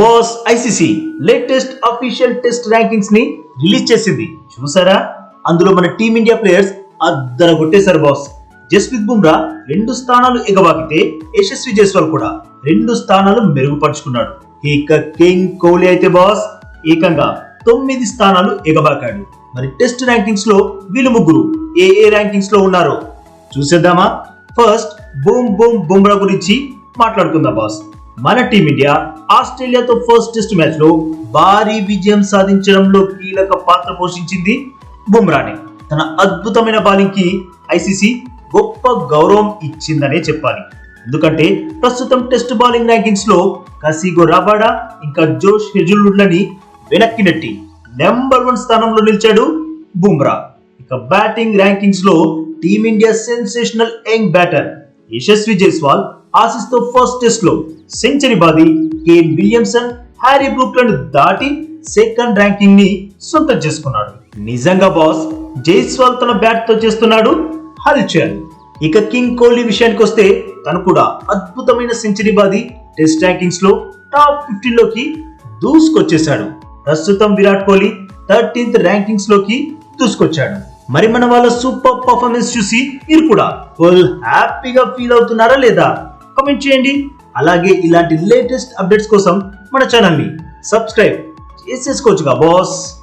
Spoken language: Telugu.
Boss ICC latest official test ర్యాంకింగ్స్ని release చేసింది. చూసారా? అందులో మన టీమిండియా ప్లేయర్స్ అద్దర కొట్టేశారు బాస్. జస్ప్రీత్ బుమ్రా రెండు స్థానాలు ఎగబాకితే యశస్వి జైస్వాల్ కూడా రెండు స్థానాలు మెరుగుపరుచుకున్నాడు. ఇక కింగ్ కోహ్లీ అయితే బాస్ ఏకంగా తొమ్మిది స్థానాలు ఎగబాకాడు. మరి టెస్ట్ ర్యాంకింగ్స్లో వీళ్ళు ముగ్గురు ఏ ఏ ర్యాంకింగ్స్లో ఉన్నారో చూసేద్దామా? ఫస్ట్ బూమ్ బూమ్ బుమ్రా గురించి మాట్లాడుకుందాం బాస్. మన టీమిండియా ఆస్ట్రేలియాతో ఫస్ట్ టెస్ట్ మ్యాచ్లో భారీ విజయం సాధించడంలో కీలక పాత్ర పోషించింది బుమ్రానే. తన అద్భుతమైన బౌలింగ్కి ఐసీసీ గొప్ప గౌరవం ఇచ్చిందనే చెప్పాలి. ఎందుకంటే ప్రస్తుతం టెస్ట్ బౌలింగ్ ర్యాంకింగ్స్లో కసిగో రాబాడా ఇంకా జోష్ హెజుల్వుడ్లని వెనక్కి నెట్టి నెంబర్ వన్ స్థానంలో నిలిచాడు బుమ్రా. ఇక batting ర్యాంకింగ్స్లో team India sensational young batter Yashasvi Jaiswal ఆసీస్తో first టెస్ట్లో సెంచరీ బాది కేన్ విలియమ్సన్ హ్యారీ బ్రూక్ దాటి సెకండ్ ర్యాంకింగ్ని సొంతం చేసుకున్నాడు. నిజంగా బాస్ జైస్వాల్ తన బ్యాట్తో చేస్తున్నాడు హల్చల్ ఇక కింగ్ కోహ్లీ విషయానికి వస్తే తను కూడా అద్భుతమైన సెంచరీ బాది టెస్ట్ ర్యాంకింగ్స్లో టాప్ ఫిఫ్టీన్లోకి దూసుకొచ్చేశాడు. ప్రస్తుతం విరాట్ కోహ్లీ థర్టీన్త్ ర్యాంకింగ్స్లోకి దూసుకొచ్చాడు. మరి మన వాళ్ళ సూపర్ పర్ఫార్మెన్స్ చూసి మీరు కూడా ఫుల్ హ్యాపీగా ఫీల్ అవుతున్నారా లేదా? కమెంట్ చేయండి. అలాగే ఇలాంటి లేటెస్ట్ అప్డేట్స్ కోసం మన ఛానల్ని సబ్స్క్రైబ్ చేసేసుకోవచ్చుగా బాస్